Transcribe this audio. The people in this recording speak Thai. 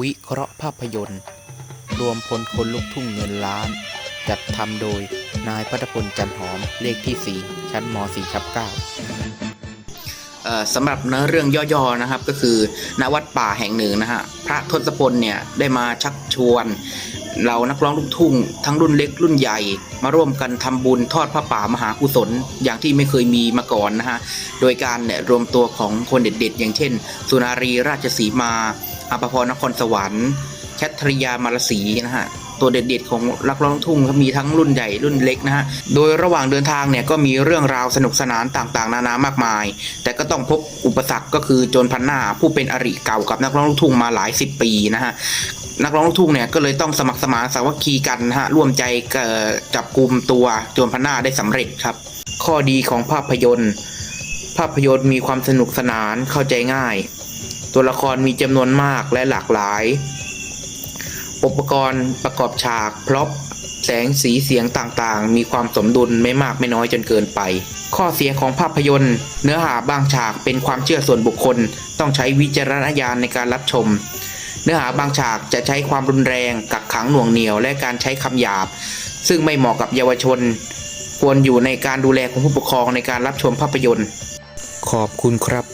วิเคราะห์ภาพยนตร์ รวมพลคนลุกทุ่งเงินล้าน จัดทำโดยนายพัฒพลจันหอมเลขที่ 4 ชั้นม .4 ทับ9เอ่อสำหรับเนื้อเรื่องย่อๆนะครับก็คือณวัดป่าแห่งหนึ่งนะฮะพระทศพลเนี่ยได้มาชักชวน เรานักร้องลูกทุ่ง ทั้งรุ่นเล็กรุ่นใหญ่ มาร่วมกันทำบุญทอดพระป่ามหากุศล อย่างที่ไม่เคยมีมาก่อนนะฮะ โดยการเนี่ยรวมตัวของคนเด็ดๆ อย่างเช่น สุนารีราชสีมาอภพรนครสวรรค์แคทริยามารสีนะฮะตัวเด็ดๆของนักร้องทุ่งมีทั้งรุ่นใหญ่รุ่นเล็กนะฮะ โดยระหว่างเดินทางเนี่ยก็มีเรื่องราวสนุกสนานต่างๆ นานามากมาย แต่ก็ต้องพบอุปสรรคก็คือโจรพันหน้าผู้เป็นอริเก่ากับนักร้องลูกทุ่งมาหลายสิบปีนะฮะ นักร้องลูกทุ่งเนี่ยก็เลยต้องสมัครสมานสามัคคีกันนะฮะร่วมใจเอ่อจับกลุ่มตัวโจรพนหน้าได้สำเร็จครับ ข้อดีของภาพยนตร์ ภาพยนตร์มีความสนุกสนานเข้าใจง่าย ตัวละครมีจำนวนมากและหลากหลาย อุปกรณ์ประกอบฉากพร็อพแสงสีเสียงต่างๆ มีความสมดุลไม่มากไม่น้อยจนเกินไป ข้อเสียของภาพยนตร์ เนื้อหาบางฉากเป็นความเชื่อส่วนบุคคล ต้องใช้วิจารณญาณในการรับชม เนื้อหาบางฉากจะใช้ความรุนแรง กักขังหน่วงเหนียว และการใช้คำหยาบ ซึ่งไม่เหมาะกับเยาวชน ควรอยู่ในการดูแลของผู้ปกครองในการรับชมภาพยนตร์ ขอบคุณครับ